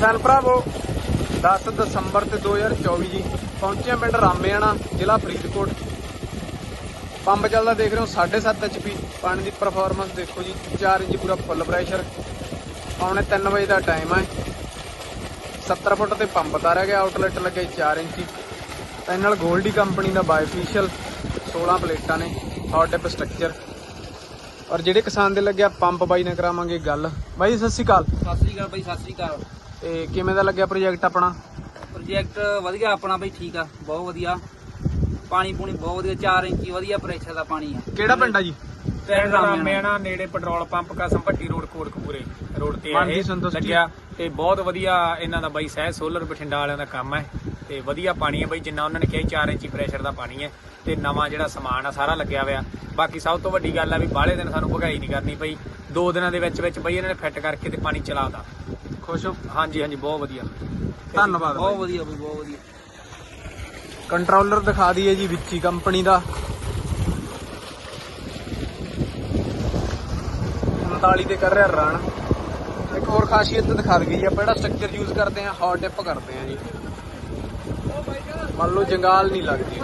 ਕਿਸਾਨ ਭਰਾਵੋ 10 ਦਸੰਬਰ ਤੇ 2024 ਜੀ ਪਹੁੰਚਿਆ ਪਿੰਡ ਰਾਮੇਆਣਾ, ਜ਼ਿਲ੍ਹਾ ਫਰੀਦਕੋਟ। ਪੰਪ ਚੱਲਦਾ ਦੇਖ ਰਹੇ ਹੋ 7.5 ਐਚਪੀ ਪਾਣੀ ਦੀ ਪਰਫਾਰਮੈਂਸ ਦੇਖੋ ਜੀ 4 ਇੰਚ ਪੂਰਾ ਫੁੱਲ ਪ੍ਰੈਸ਼ਰ ਆਉਣੇ 3 ਵਜੇ ਦਾ ਟਾਈਮ ਹੈ 70 ਫੁੱਟ ਤੇ ਪੰਪ ਤਾਰਿਆ ਗਿਆ ਆਊਟਲੈਟ ਲੱਗੇ 4 ਇੰਚੀ। ਤੇ ਨਾਲ 골ਡੀ ਕੰਪਨੀ ਦਾ ਬਾਇਫੀਸ਼ੀਅਲ 16 ਪਲੇਟਾਂ ਨੇ ਹੌਟ ਟਿਪ ਸਟਰਕਚਰ ਔਰ ਜਿਹੜੇ ਕਿਸਾਨ ਦੇ ਲੱਗਿਆ ਪੰਪ ਬਾਈ ਨਾਲ ਕਰਾਵਾਂਗੇ ਗੱਲ। ਬਾਈ, ਸਤਿ ਸ਼੍ਰੀ ਅਕਾਲ। ਸਤਿ ਸ੍ਰੀ ਅਕਾਲ ਬਾਈ, ਸਤਿ ਸ੍ਰੀ ਅਕਾਲ। ਤੇ ਕਿਵੇਂ ਦਾ ਲੱਗਿਆ ਪ੍ਰੋਜੈਕਟ ਆਪਣਾ? ਪ੍ਰੋਜੈਕਟ ਵਧੀਆ ਆਪਣਾ ਬਾਈ ਠੀਕ ਆ ਬਹੁਤ ਵਧੀਆ। ਪਾਣੀ ਪੂਣੀ ਬਹੁਤ ਵਧੀਆ 4 ਇੰਚੀ ਵਧੀਆ ਪ੍ਰੈਸ਼ਰ ਦਾ ਪਾਣੀ ਆ। ਕਿਹੜਾ ਪਿੰਡ ਆ ਜੀ? ਪਿੰਡ ਰਾਮੇਣਾ ਨੇੜੇ ਪੈਟਰੋਲ ਪੰਪ ਕਾ ਸੰਪੱਟੀ ਰੋਡ ਕੋਟਕਪੂਰੇ ਰੋਡ ਤੇ ਹਾਂਜੀ, ਇਹ। ਲੱਗਿਆ। ਤੇ ਬਹੁਤ ਵਧੀਆ ਇਹਨਾਂ ਦਾ ਬਾਈ ਸਹਿ ਸੋਲਰ ਬਠਿੰਡਾ ਵਾਲਿਆਂ ਦਾ ਕੰਮ ਹੈ। ਤੇ ਵਧੀਆ ਪਾਣੀ ਹੈ ਬਾਈ ਜਿੰਨਾ ਉਹਨਾਂ ਨੇ ਕਿਹਾ 4 ਇੰਚੀ ਪ੍ਰੈਸ਼ਰ ਦਾ ਪਾਣੀ ਹੈ। ਤੇ ਨਵਾਂ ਜਿਹੜਾ ਸਮਾਨ ਆ ਸਾਰਾ ਲੱਗਿਆ ਹੋਇਆ। ਬਾਕੀ ਸਭ ਤੋਂ ਵੱਡੀ ਗੱਲ ਆ ਵੀ ਬਾਹਲੇ ਦਿਨ ਸਾਨੂੰ ਭਗਾਈ ਨਹੀਂ ਕਰਨੀ ਪਈ। ਦੋ ਦਿਨਾਂ ਦੇ ਵਿੱਚ ਵਿੱਚ ਬਾਈ ਇਹਨਾਂ ਨੇ ਫਿੱਟ ਕਰਕੇ ਤੇ ਪਾਣੀ ਚਲਾਤਾ ਖੁਸ਼ ਹੋ? ਹਾਂਜੀ ਹਾਂਜੀ ਬਹੁਤ ਵਧੀਆ। ਧੰਨਵਾਦ ਬਹੁਤ ਬਾਈ। ਵਧੀਆ ਬਾਈ ਬਹੁਤ ਵਧੀਆ। ਕੰਟਰੋਲਰ ਦਿਖਾ ਦਈਏ ਜੀ ਵਿੱਚੀ ਕੰਪਨੀ ਦਾ। 39 ਤੇ ਕਰ ਰਿਹਾ ਰਨ ਇੱਕ ਹੋਰ ਖਾਸੀਅਤ ਦਿਖਾ ਦਈਏ ਜੀ ਆਪਾਂ ਜਿਹੜਾ ਸਟਰਕਚਰ ਯੂਜ਼ ਕਰਦੇ ਆ ਹੌਟ ਡਿਪ ਕਰਦੇ ਆ ਜੀ। ਮੰਨ ਲਓ ਜੰਗਾਲ ਨਹੀਂ ਲੱਗਦੀ।